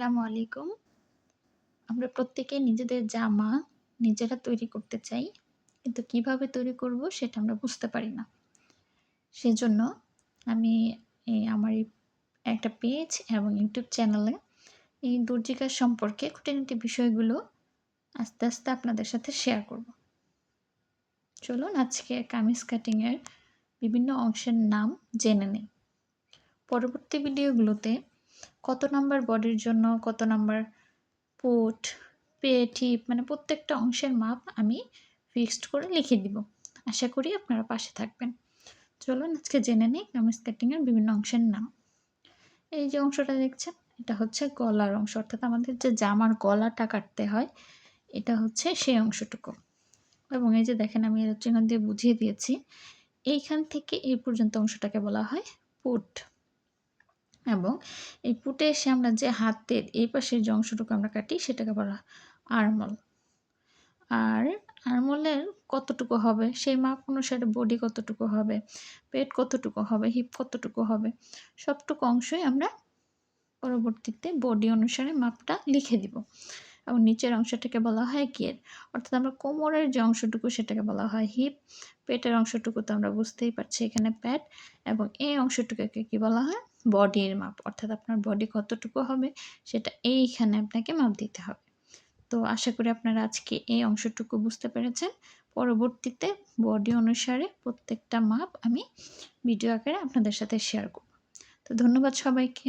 আসসালামু আলাইকুম। আমরা প্রত্যেকে নিজেদের জামা নিজেরা তৈরি করতে চাই, কিন্তু কীভাবে তৈরি করব সেটা আমরা বুঝতে পারি না। সেজন্য আমি আমার একটা পেজ এবং ইউটিউব চ্যানেলে এই দর্জি কাজ সম্পর্কে খুঁটিনাটি বিষয়গুলো আস্তে আস্তে আপনাদের সাথে শেয়ার করব। চলুন আজকে কামিজ কাটিংয়ের বিভিন্ন অংশের নাম জেনে নেই। পরবর্তী ভিডিওগুলোতে কত নাম্বার বডির জন্য, কত নাম্বার পুট, পেট হিপ মানে প্রত্যেকটা অংশের মাপ আমি ফিক্সড করে লিখে দিব। আশা করি আপনারা পাশে থাকবেন। চলুন আজকে জেনে নিই কামিজ কাটিংয়ের বিভিন্ন অংশের নাম। এই যে অংশটা দেখছেন, এটা হচ্ছে গলার অংশ, অর্থাৎ আমাদের যে জামার গলাটা কাটতে হয়, এটা হচ্ছে সেই অংশটুকু। এবং এই যে দেখেন আমি চিহ্ন দিয়ে বুঝিয়ে দিয়েছি, এইখান থেকে এই পর্যন্ত অংশটাকে বলা হয় পুট। এবং এই পুটে এসে আমরা যে হাতের এই পাশের যে অংশটুকু আমরা কাটি, সেটাকে বলা আরমল। আর আরমলের কতটুকু হবে? সেই মাপ অনুসারে বডি কতটুকু হবে? পেট কতটুকু হবে? হিপ কতটুকু হবে? সবটুকু অংশই আমরা পরবর্তীতে বডি অনুসারে মাপটা লিখে দিব। এবং নিচের অংশটাকে বলা হয় গিয়ের। অর্থাৎ আমরা কোমরের যে অংশটুকু সেটাকে বলা হয় হিপ, পেটের অংশটুকু তো আমরা বুঝতেই পারছি এখানে প্যাট, এবং এই অংশটুকুকে কি বলা হয়? বডির মাপ। অর্থাৎ আপনার বডি কতটুকু হবে, সেটা এইখানে আপনাকে মাপ দিতে হবে। তো আশা করি আপনারা আজকে এই অংশটুকু বুঝতে পেরেছেন। পরবর্তীতে বডি অনুসারে প্রত্যেকটা মাপ আমি ভিডিও আকারে আপনাদের সাথে শেয়ার করব। তো ধন্যবাদ সবাইকে।